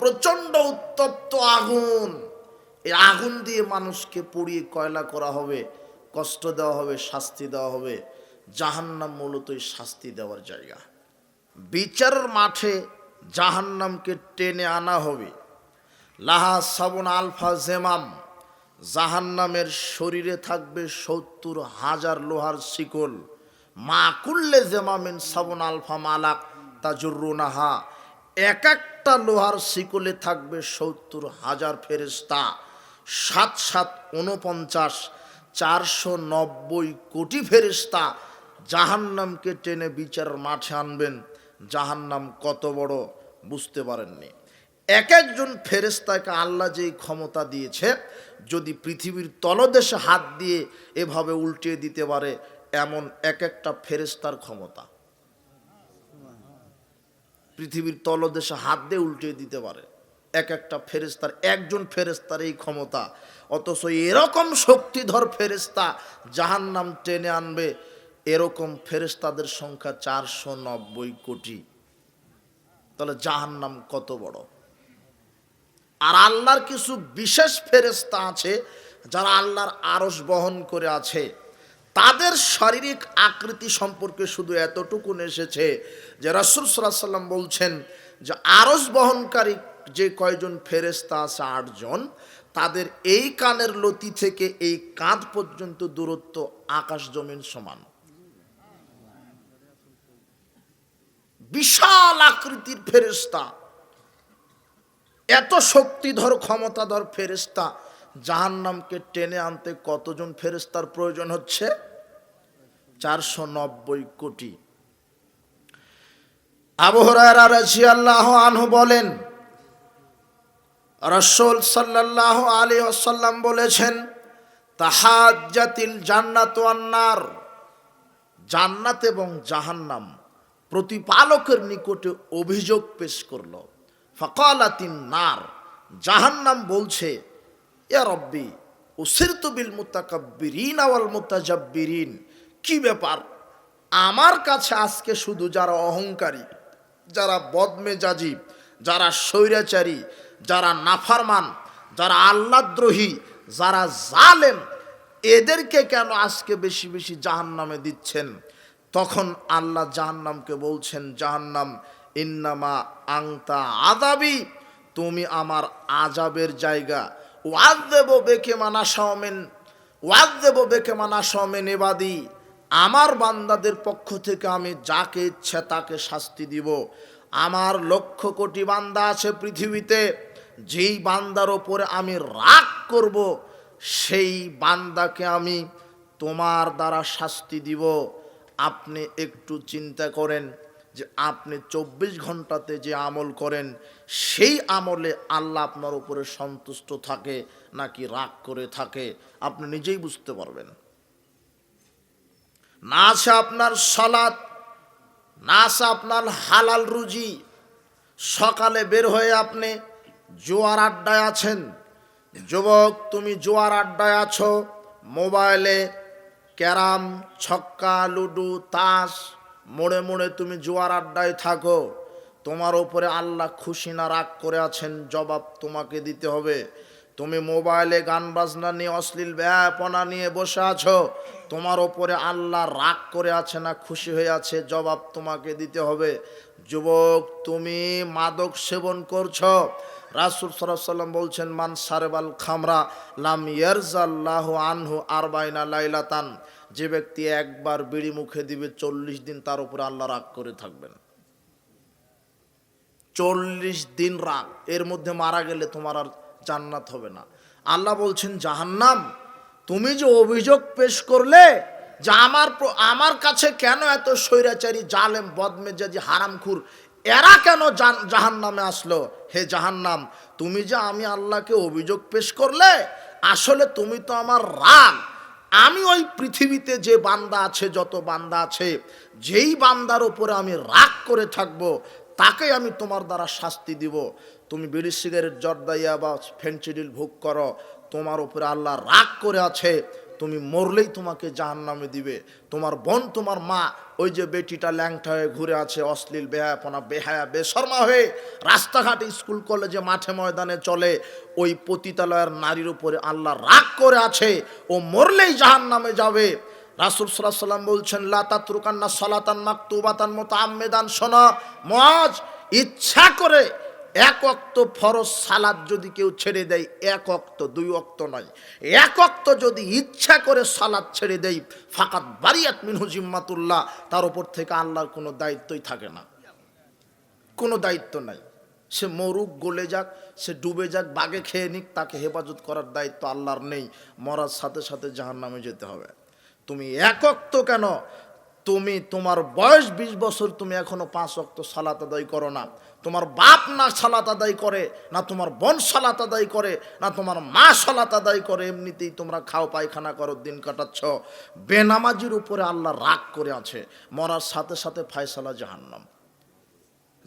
প্রচণ্ড উত্তপ্ত আগুন। এই আগুন দিয়ে মানুষকে পুড়িয়ে কয়লা করা হবে, কষ্ট দেওয়া হবে, শাস্তি দেওয়া হবে। জাহান্নাম মূলত এই শাস্তি দেওয়ার জায়গা। বিচারের মাঠে জাহান্নামকে টেনে আনা হবে। লাহা সাবন আলফা জেমাম, জাহান্নামের শরীরে থাকবে সত্তর হাজার লোহার শিকল। মা কুল্লে জেমামিন সাবন আলফা মালাক তাজুরুনাহা এক একটা লোহার শিকলে থাকবে সত্তর হাজার ফেরেস্তা সাত সাত উনপঞ্চাশ চারশো নব্বই কোটি ফেরেস্তা জাহান্নামকে টেনে বিচারের মাঠে আনবেন। জাহান্নাম কত বড় বুঝতে পারেননি। এক একজন ফেরেস্তাকে আল্লাহ যেই ক্ষমতা দিয়েছে, যদি পৃথিবীর তলদেশে হাত দিয়ে এভাবে উল্টিয়ে দিতে পারে, এমন এক একটা ফেরেস্তার ক্ষমতা। পৃথিবীর তলদেশে হাত দিয়ে উল্টিয়ে দিতে পারে। এক একটা ফেরেস্তার একজন ফেরেস্তার এই ক্ষমতা। অথচ এরকম শক্তিধর ফেরেস্তা জাহান্নাম টেনে আনবে, এরকম ফেরেস্তাদের সংখ্যা চারশো নব্বই কোটি। তাহলে জাহান্নাম কত বড়? আর আল্লাহর কিছু বিশেষ ফেরেস্তা আছে, যারা আল্লাহর আরস বহন করে আছে। তাদের শারীরিক আকৃতি সম্পর্কে শুধু এতটুকু এসেছে যে রাসুল সাল্লাহ সাল্লাম বলছেন যে আরস বহনকারী যে কয়জন ফেরেস্তা আছে আটজন, তাদের এই কানের লতি থেকে এই কাঁধ পর্যন্ত দূরত্ব আকাশ জমিন সমান। বিশাল আকৃতির ফেরেস্তা এত শক্তিধর, ক্ষমতাধর ফেরেস্তা জাহান নামকে টেনে আনতে কতজন ফেরেস্তার প্রয়োজন হচ্ছে? চারশো নব্বই কোটি। আবহরারা রাজি আল্লাহ আনহু বলেন, রসুল সাল্লাহ আলী আসাল্লাম বলেছেন, তাহাজ্জাতিল জান্নাত আন্নার, জান্নাত এবং জাহান্নাম প্রতিপালকের নিকটে অভিযোগ পেশ করল। ফকালাতিন নার, জাহান্নাম বলছে, এ রব্বি, উসিরতু বিল মুতাকাব্বিরিন আওয়াল মুতাজাব্বিরিন। কি ব্যাপার? আমার কাছে আজকে শুধু যারা অহংকারী যারা বদমেজাজি, যারা স্বৈরাচারী, যারা নাফারমান, যারা আল্লাদ্রোহী, যারা জালেম, এদেরকে কেন আজকে বেশি বেশি জাহান্নামে দিচ্ছেন? তখন আল্লাহ জাহান্নামকে বলছেন, জাহান্নাম ইন্নামা আংতা আদাবি তুমি আমার আজাবের জায়গা। ওয়াজ দেব বেকে মানা সমেন ওয়াজ দেব বেকে মানা সমেন এবাদি আমার বান্দাদের পক্ষ থেকে আমি যাকে ইচ্ছা তাকে শাস্তি দিব। আমার লক্ষ কোটি বান্দা আছে পৃথিবীতে, যেই বান্দার ওপরে আমি রাগ করব, সেই বান্দাকে আমি তোমার দ্বারা শাস্তি দিব। আপনি একটু চিন্তা করেন যে আপনি চব্বিশ ঘন্টাতে যে আমল করেন, সেই আমলে আল্লাহ আপনার উপরে সন্তুষ্ট থাকে নাকি রাগ করে থাকে? আপনি নিজেই বুঝতে পারবেন। না আছে আপনার সলাৎ না আছে আপনার হালাল রুজি। সকালে বের হয়ে আপনি জোয়ার আড্ডায় আছেন। যুবক, তুমি জোয়ার আড্ডায় আছো, মোবাইলে ক্যারাম, ছক্কা, লুডু, তাস, মোড়ে মোড়ে তুমি জোয়ার আড্ডায় থাকো। তোমার ওপরে আল্লাহ খুশি না রাগ করে আছেন, জবাব তোমাকে দিতে হবে। তুমি মোবাইলে গান বাজনা নিয়ে, অশ্লীল ব্যাপনা নিয়ে বসে আছো। তোমার ওপরে আল্লাহ রাগ করে আছে না খুশি হয়ে আছে? জবাব তোমাকে দিতে হবে। যুবক, তুমি মাদক সেবন করছ। রাসুল সাল্লাম বলছেন, মান সারেবাল খামরা লাম ইয়ারজাল্লাহ আনহু আরবাইনা লাইলাতান। যে ব্যক্তি একবার বিড়ি মুখে দিবে, চল্লিশ দিন তার উপরে আল্লাহ রাগ করে থাকবেন। চল্লিশ দিন রাগ, এর মধ্যে মারা গেলে তোমার আর জান্নাত হবে না। আল্লাহ বলছেন, জাহান্নাম তুমি যে অভিযোগ পেশ করলে যে আমার আমার কাছে কেন এত স্বৈরাচারী, জালেম, বদমেজাজি, হারামখুর, এরা কেন জান- জাহান্নামে আসলো? হে জাহান্নাম, তুমি যে আমি আল্লাহকে অভিযোগ পেশ করলে, আসলে তুমি তো আমার রাগ আমি ওই পৃথিবীতে যে বান্দা আছে, যত বান্দা আছে, যেই বান্দার উপরে আমি রাগ করে থাকব তাকে আমি তোমার দ্বারা শাস্তি দিব। তুমি বিড়ি, সিগারেট জর্দাইয়া বা ফেন্সিডিল ভোগ করো। তোমার উপরে আল্লাহ রাগ করে আছে, তুমি মরলেই তোমাকে জাহান নামে দিবে। তোমার বোন, তোমার মা, ওই যে বেটিটা ল্যাংটা হয়ে ঘুরে আছে, অশ্লীল বেহায়াপনা, বেহায়া, বেশর্মা হয়ে রাস্তাঘাটে স্কুল, কলেজে, মাঠে, ময়দানে চলে, ওই পতিতালয়ের নারীর উপরে আল্লাহ রাগ করে আছে, ও মরলেই জাহান নামে যাবে। রাসুল সাল্লাহ সাল্লাম বলছেন লাতাত্রুকান্না সলাতান মাকতুবাতান মতো আমেদান শোনা মজ ইচ্ছা করে এক অক্ত ফরজ সালাদ যদি কেউ ছেড়ে দেয়, এক অক্ত, দুই অক্ত নয়। এক অক্ত যদি ইচ্ছা করে সালাদ ছেড়ে দেয়, ফাকাত বারিয়াত মিনহু জিম্মাতুল্লাহ, তার উপর থেকে আল্লাহর কোনো দায়িত্বই থাকে না। কোনো দায়িত্ব নাই। সে মরুক, গলে যাক, সে ডুবে যাক, বাগে খেয়ে নিক, তাকে হেফাজত করার দায়িত্ব আল্লাহর নেই। মরার সাথে সাথে জাহান নামে যেতে হবে। তুমি এক তো কেন? তুমি, তোমার বয়স বিশ বছর তুমি এখনও পাঁচ অক্ত সালাত আদায় করো না। তোমার বাপ না সালাত আদায় করে, না তোমার বোন সালাত আদায় করে, না তোমার মা সালাত আদায় করে, এমনিতেই তোমরা খাও, পায়খানা করো, দিন কাটাচ্ছ। বেনামাজির উপরে আল্লাহ রাগ করে আছে। মরার সাথে সাথে ফায়সালা জাহান্নাম।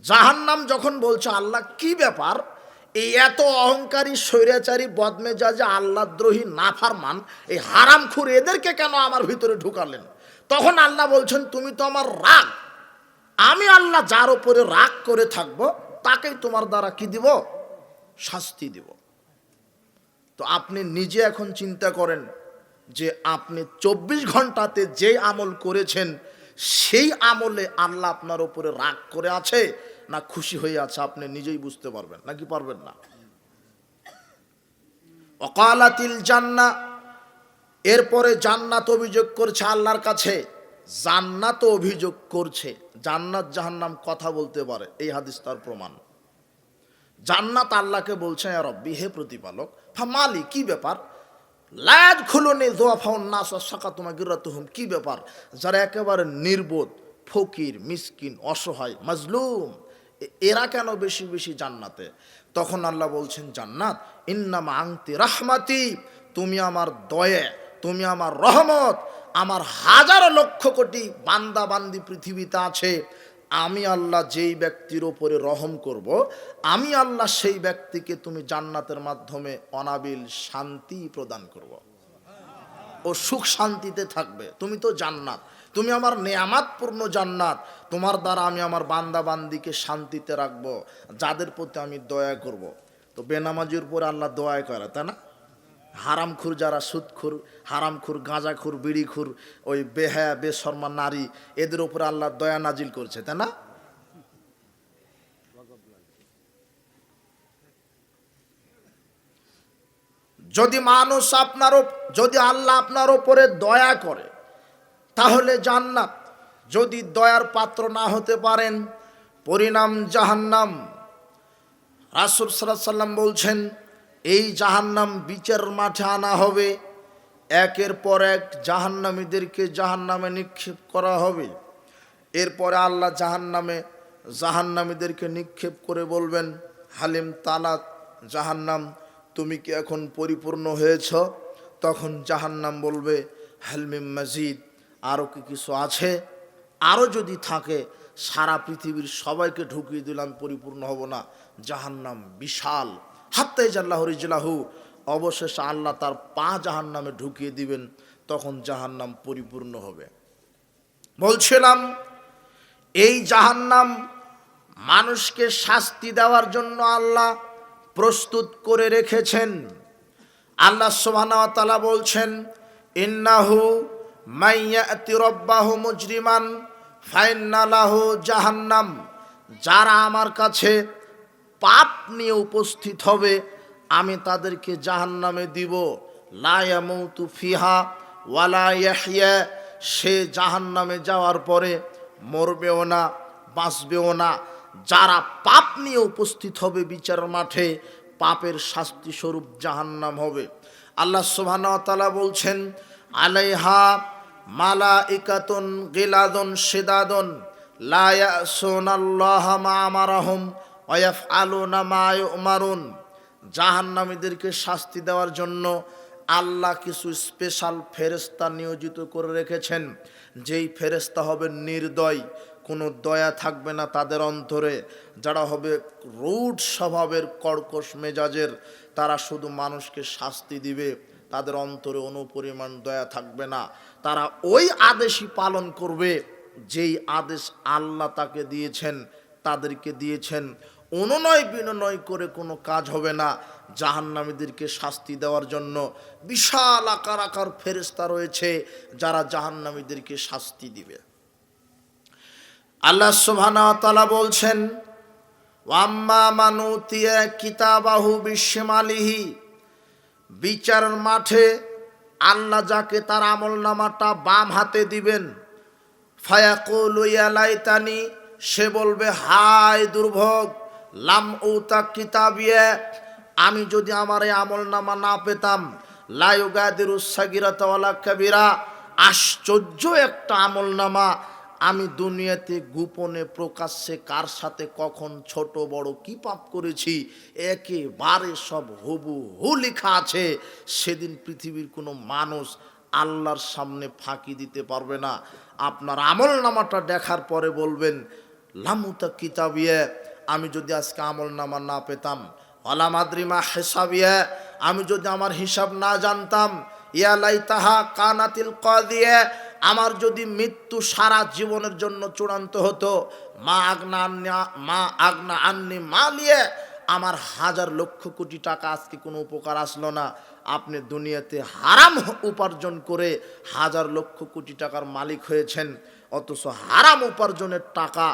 জাহান্নাম যখন বলছে, আল্লাহ, কি ব্যাপার? এই এত অহংকারী, স্বৈরাচারী, বদমেজাজে আল্লাহদ্রোহী নাফারমান, এই হারামখুর এদেরকে কেন আমার ভিতরে ঢুকালেন? তখন আল্লাহ বলছেন, তুমি তো আমার রাগ আমি আল্লাহ যার উপরে রাগ করে থাকব, তাকেই তোমার দ্বারা কি দিব? শাস্তি দিব। তো আপনি নিজে এখন চিন্তা করেন যে আপনি চব্বিশ ঘন্টাতে যে আমল করেছেন, সেই আমলে আল্লাহ আপনার উপরে রাগ করে আছে না খুশি হয়ে আছে আপনি নিজেই বুঝতে পারবেন, নাকি পারবেন না? অকালাতিল জান্না, এরপরে জান্নাত অভিযোগ করছে আল্লাহর কাছে, জান্নাত অভিযোগ করছে। জান্নাত জাহান্নাম কথা বলতে পারে, এই হাদিস তার প্রমাণ। জান্নাত আল্লাহকে বলছে, "ইয়া রব্বি, হে প্রতিপালক ফা মালি কি ব্যাপার? লাজ খুলনি জোয়াফাউন নাস সাকা তোমা গিরাতুহুম কি ব্যাপার? যারা একেবারে নির্বোধ, ফকির, মিসকিন, অসহায়, মাজলুম এরা কেন বেশি বেশি জান্নাতে? তখন আল্লাহ বলছেন, জান্নাত, ইন্নামা আংতি রাহমাতি, তুমি আমার দয়ে, তুমি আমার রহমত আমার হাজার লক্ষ কোটি বান্দা বান্দি পৃথিবীতে আছে। আমি আল্লাহ যেই ব্যক্তির ওপরে রহম করব, আমি আল্লাহ সেই ব্যক্তিকে তুমি জান্নাতের মাধ্যমে অনাবিল শান্তি প্রদান করব। ও সুখ শান্তিতে থাকবে। তুমি তো জান্নাত। তুমি আমার নেয়ামাতপূর্ণ জান্নাত। তোমার দ্বারা আমি আমার বান্দা বান্দিকে শান্তিতে রাখব, যাদের প্রতি আমি দয়া করব। তো বেনামাজির উপরে আল্লাহ দয়া করে, তাই না? হারামখুর যারা সুদখুর, হারামখুর, গাঁজাখুর, বিড়িখুর, ওই বেহায়া বেশর্মা নারী, এদের উপরে আল্লাহ দয়া নাজিল করছে, তাই না? যদি মানুষ আপনার যদি আল্লাহ আপনার ওপরে দয়া করে, তাহলে জান্নাত। যদি দয়ার পাত্র না হতে পারেন, পরিণাম জাহান্নাম। রাসুল সাল্লাম বলছেন এই জাহান্নাম বিচার মাঠে আনা হবে। একের পর এক জাহান্নামীদেরকে জাহান্নামে নিক্ষেপ করা হবে। এরপরে আল্লাহ জাহান্নামে জাহান্নামীদেরকে নিক্ষেপ করে বলবেন, হালিম তালাত, জাহান্নাম, তুমি কি এখন পরিপূর্ণ হয়েছ? তখন জাহান্নাম বলবে হালমিম মজিদ আরও কি কিছু আছে? আরও যদি থাকে, সারা পৃথিবীর সবাইকে ঢুকিয়ে দিলাম, পরিপূর্ণ হব না। জাহান্নাম বিশাল। হাত্তাই জাল্লাহ রিজলাহু। অবশেষে আল্লাহ তার পা জাহান্নামে ঢুকিয়ে দিবেন, তখন জাহান্নাম পরিপূর্ণ হবে। বলছিলাম, এই জাহান্নাম মানুষকে শাস্তি দেওয়ার জন্য আল্লাহ প্রস্তুত করে রেখেছেন। আল্লাহ ওয়া বলছেন, ইন্নাহু মাইয়াতি রব্বাহু মুজরিমান, ফাইন্না লাহু জাহান্নাম। যারা আমার কাছে পাপ নিয়ে উপস্থিত হবে, আমি তাদেরকে জাহান্নামে দিব। লা ইয়ামুতু ফিহা ওয়ালা সে জাহান্নামে যাওয়ার পরে মরবেও না, বাঁচবেও না। যারা পাপ নিয়ে উপস্থিত হবে বিচার মাঠে, পাপের শাস্তি স্বরূপ জাহান্নাম হবে। আল্লাহ তাআলা বলছেন, আলাইহা মালা ইকাতুন গেলাদন সেদাদন লায়া ইয়াসুনাল্লাহ মা আমারাহুম ওয়া ইয়াফআলুনা মা ইউমারুন জাহান্নামীদেরকে শাস্তি দেওয়ার জন্য আল্লাহ কিছু স্পেশাল ফেরেস্তা নিয়োজিত করে রেখেছেন। যেই ফেরেস্তা হবে নির্দয়, কোনো দয়া থাকবে না তাদের অন্তরে। যারা হবে রুট স্বভাবের কর্কশ মেজাজের, তারা শুধু মানুষকে শাস্তি দিবে, তাদের অন্তরে অনুপরিমাণ দয়া থাকবে না। তারা ওই আদেশই পালন করবে, যেই আদেশ আল্লাহ তাকে দিয়েছেন। তাদেরকে দিয়েছেন। অনুনয় বিনয় করে কোনো কাজ হবে না। জাহান্নামীদেরকে শাস্তি দেওয়ার জন্য বিশাল আকার আকার ফেরেস্তা রয়েছে যারা জাহান্নামীদেরকে শাস্তি দিবে। আল্লাহ তাআলা বলছেন ওয়াম্মা মানুতিয়া কিতাবাহু বিশ্বমালিহি বিচারের মাঠে আল্লাহ যাকে তার আমল নামাটা বাম হাতে দিবেন, ফায়াকুল ইয়ালাইতানি সে বলবে, হায় দুর্ভোগ, লাম উতা কিতাবিয়ে, আমি যদি আমার এই আমল নামা না পেতাম লায়ুগাদের উৎসাগিরাতওয়ালা কাবিরা, আশ্চর্য একটা আমল নামা আমি দুনিয়াতে গোপনে প্রকাশ্যে কার সাথে কখন ছোট বড় কি পাপ করেছি, একেবারে সব হবু হু লেখা আছে, সেদিন পৃথিবীর কোনো মানুষ আল্লাহর সামনে ফাঁকি দিতে পারবে না। আপনার আমল নামাটা দেখার পরে বলবেন লামুতা কিতাবিয়ে, আমি যদি আজকে আমল নামা না পেতাম অলামাদ্রিমা হেসাবিয়ে, আমি যদি আমার হিসাব না জানতাম ইয়ালাই তাহা কানাতিল ক দিয়ে আমার যদি মৃত্যু সারা জীবনের জন্য চূড়ান্ত হতো, মা আগনা মা আগনা আন্নি মা লিয়ে আমার হাজার লক্ষ কোটি টাকা আজকে কোনো উপকার আসলো না। আপনি দুনিয়াতে হারাম উপার্জন করে হাজার লক্ষ কোটি টাকার মালিক হয়েছেন, অথচ হারাম উপার্জনের টাকা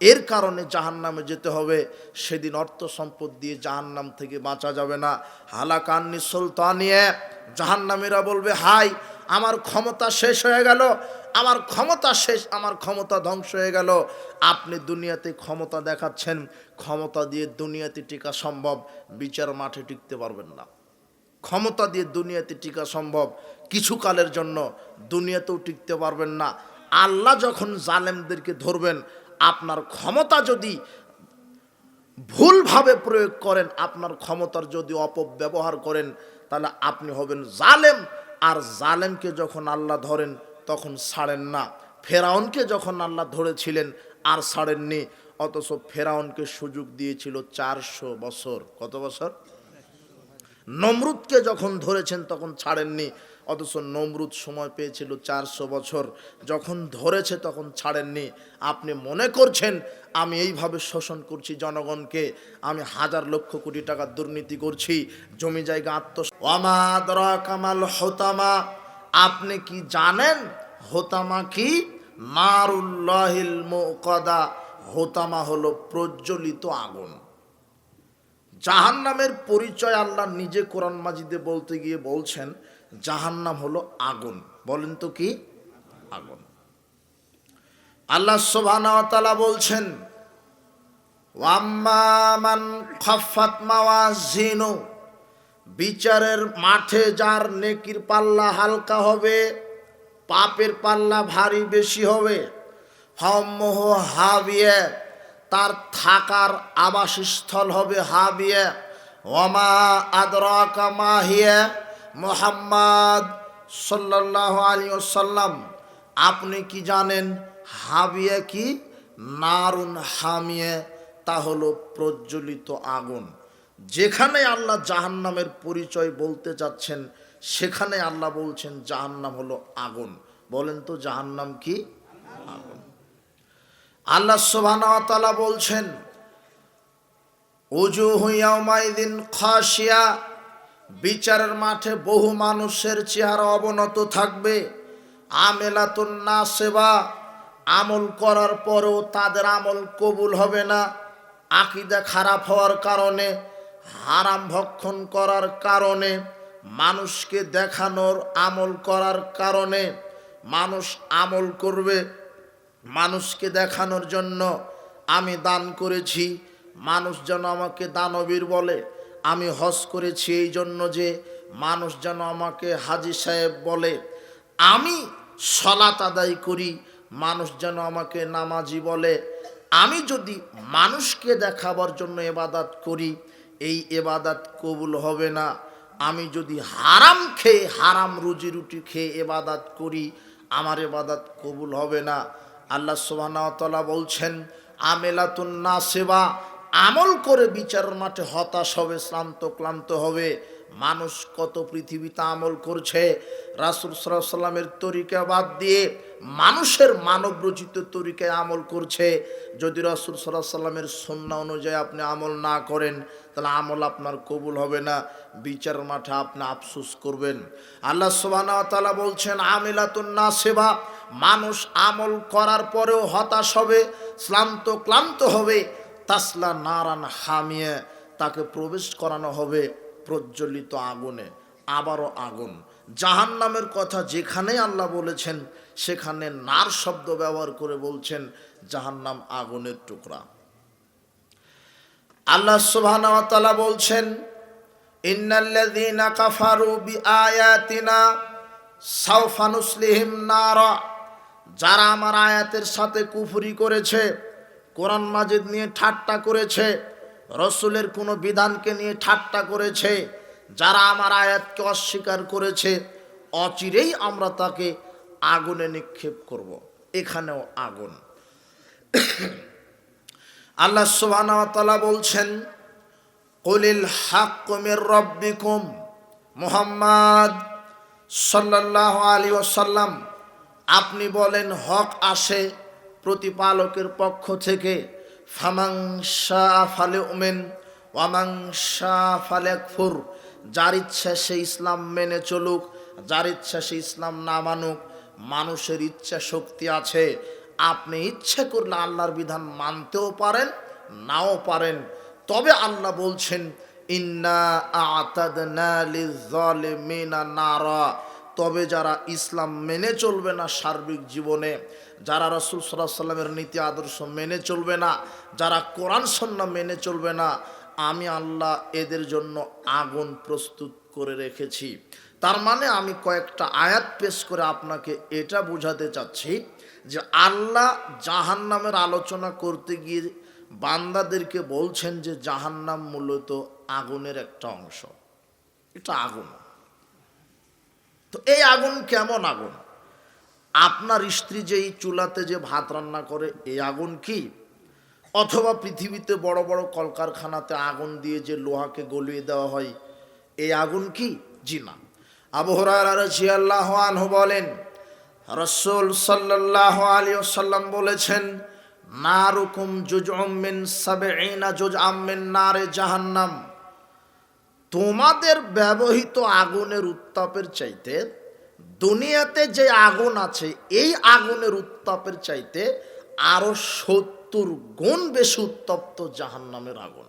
এর কারণে জাহান্নামে যেতে হবে। সেদিন অর্থ সম্পদ দিয়ে জাহান্নাম থেকে বাঁচা যাবে না। হালাকান্নি সুলতানিয়ে, জাহান্নামীরা বলবে, হাই, আমার ক্ষমতা শেষ হয়ে গেল। আমার ক্ষমতা শেষ, আমার ক্ষমতা ধ্বংস হয়ে গেল। আপনি দুনিয়াতে ক্ষমতা দেখাচ্ছেন। ক্ষমতা দিয়ে দুনিয়াতে টিকা সম্ভব। বিচার মাঠে টিকতে পারবেন না। ক্ষমতা দিয়ে দুনিয়াতে টিকা সম্ভব। কিছু কালের জন্য দুনিয়াতেও টিকতে পারবেন না। আল্লাহ যখন জালেমদেরকে ধরবেন আপনার ক্ষমতা যদি ভুলভাবে প্রয়োগ করেন, আপনার ক্ষমতার যদি অপব্যবহার করেন, তাহলে আপনি হবেন জালেম। আর জালেমকে যখন আল্লাহ ধরেন, তখন ছাড়েন না। ফেরাউনকে যখন আল্লাহ ধরেছিলেন, আর ছাড়েননি। অথচ ফেরাউনকে সুযোগ দিয়েছিল চারশো বছর। কত বছর? নমরুদকে যখন ধরেছেন, তখন ছাড়েননি। অথচ নমরুদ সময় পেয়েছিল চারশো বছর। যখন ধরেছে, তখন ছাড়েননি। আপনি মনে করছেন, আমি এইভাবে শোষণ করছি জনগণকে, আমি হাজার লক্ষ কোটি টাকা দুর্নীতি করছি, জমি জায়গা আত্ম ওয়ামাদরা কামাল হোতামা। আপনি কি জানেন, হোতামা কি? নারুল্লাহিল মুকদা। হোতামা হলো প্রজ্বলিত আগুন। জাহান্নামের পরিচয় আল্লাহ নিজে কোরআন মাজিদে বলতে গিয়ে বলছেন, জাহান্নাম হলো আগুন। বলেন তো কি? আগুন। আল্লাহ সোভানা বলছেন মাওয়াজিনু বিচারের মাঠে যার নেকির পাল্লা হালকা হবে, পাপের পাল্লা ভারী বেশি হবে। হম্মহ হাবিয়ে তার থাকার আবাসস্থল হবে হাবিয়ে। ওমা আদরাকা মাহিয়ে মোহাম্মদ সাল্লাহ আলী সাল্লাম আপনি কি জানেন হাবিয়ে কি? নারুন হামিয়ে। তা হলো প্রজ্বলিত আগুন। যেখানে আল্লাহ জাহান্নামের পরিচয় বলতে চাচ্ছেন সেখানে আল্লাহ বলছেন জাহান্নাম হলো আগুন। বলেন তো জাহান্নাম কি? আগুন। আল্লাহ সুবহানাহু বলছেন উজু হুইয়াউমাইদিন খাসিয়া বিচারের মাঠে বহু মানুষের চেহারা অবনত থাকবে। আমেলাতুন না সেবা আমল করার পরেও তাদের আমল কবুল হবে না। আকিদা খারাপ হওয়ার কারণে, হারাম ভক্ষণ করার কারণে, মানুষকে দেখানোর আমল করার কারণে মানুষ আমল করবে। মানুষকে দেখানোর জন্য আমি দান করেছি। মানুষ যেন আমাকে দানবীর বলে। আমি হজ করেছি এই জন্য যে মানুষ যেন আমাকে হাজি সাহেব বলে। আমি সলাত আদায় করি, মানুষ যেন আমাকে নামাজি বলে। আমি যদি মানুষকে দেখাবার জন্য এবাদাত করি, এই এবাদাত কবুল হবে না। আমি যদি হারাম খেয়ে হারাম রুজি রুটি খেয়ে এবাদাত করি, আমার এবাদাত কবুল হবে না। আল্লাহ সোহানাতলা বলছেন, আমেলাতুন না সেবা আমল করে বিচার মাঠে হতাশ হবে, শ্রান্ত, ক্লান্ত হবে। মানুষ কত পৃথিবীতে আমল করছে? রাসুল সাল্লামের তরিকা বাদ দিয়ে মানুষের মানব রচিত তরিকায় আমল করছে। যদি রাসুল সাল্লাহ সাল্লামের সন্না অনুযায়ী আপনি আমল না করেন, তাহলে আমল আপনার কবুল হবে না। বিচার মাঠে আপনি আফসোস করবেন। আল্লাহ সুবাহ তালা বলছেন, আমিলাতুন না সেবা মানুষ আমল করার পরেও হতাশ হবে, শ্লান্ত, ক্লান্ত হবে। তাসলা নারান হামিয়ে তাকে প্রবেশ করানো হবে প্রজ্বলিত আগুনে, আবারও আগুন। জাহান নামের কথা যেখানে আল্লাহ বলেছেন, সেখানে নার শব্দ ব্যবহার করে বলছেন, জাহান্নাম আগুনের টুকরা। আল্লাহ তাআলা বলছেন, ইন্নাল্লাযীনা কাফারু বিআয়াতিনা সাওফা নুসলিহিম নারা যারা আমার আয়াতের সাথে কুফুরি করেছে, কোরআন মাজিদ নিয়ে ঠাট্টা করেছে, রসুলের কোনো বিধানকে নিয়ে ঠাট্টা করেছে, যারা আমার আয়াতকে অস্বীকার করেছে, অচিরেই আমরা তাকে আগুনে নিক্ষেপ করব। এখানেও আগুন আল্লাহ তাআলা বলছেন, কলিল হাক্কুমির রব্বিকুম মুহাম্মদ সাল্লাল্লাহু আলী ওয়াসাল্লাম আপনি বলেন হক আসে প্রতিপালকের পক্ষ থেকে। ফামাংসা ফালে উমেন ওয়ামাংসা ফালে ফুর যার ইচ্ছা সে ইসলাম মেনে চলুক, যার ইচ্ছা সে ইসলাম না মানুক, মানুষের ইচ্ছা শক্তি আছে। আপনি ইচ্ছে করলে আল্লাহর বিধান মানতেও পারেন, নাও পারেন। তবে আল্লাহ বলছেন, ইন্না আতাদনা লিযালিমিনা নারা। তবে যারা ইসলাম মেনে চলবে না সার্বিক জীবনে, যারা রসুল সাল্লাহ সাল্লামের নীতি আদর্শ মেনে চলবে না, যারা কোরআন সন্না মেনে চলবে না, আমি আল্লাহ এদের জন্য আগুন প্রস্তুত করে রেখেছি। তার মানে আমি কয়েকটা আয়াত পেশ করে আপনাকে এটা বোঝাতে চাচ্ছি যে আল্লাহ জাহান্নামের আলোচনা করতে গিয়ে বান্দাদেরকে বলছেন যে জাহান্নাম মূলত আগুনের একটা অংশ। এটা আগুন। তো এই আগুন কেমন আগুন? আপনার স্ত্রী যে এই চুলাতে যে ভাত রান্না করে, এই আগুন কি? অথবা পৃথিবীতে বড় বড় কলকারখানাতে আগুন দিয়ে যে লোহাকে গলিয়ে দেওয়া হয়, এই আগুন কি? জি না। আবহরাল্লাহ আনহু বলেন, রসুল সাল্লাহ আলী সাল্লাম বলেছেন, নারুকুম জুজ মিন সাবেইনা জুজ আমিন নারে জাহান্নাম। তোমাদের ব্যবহৃত আগুনের উত্তাপের চাইতে দুনিয়াতে যে আগুন আছে, এই আগুনের উত্তাপের চাইতে আরও সত্তর গুণ বেশি উত্তপ্ত জাহান্নামের আগুন।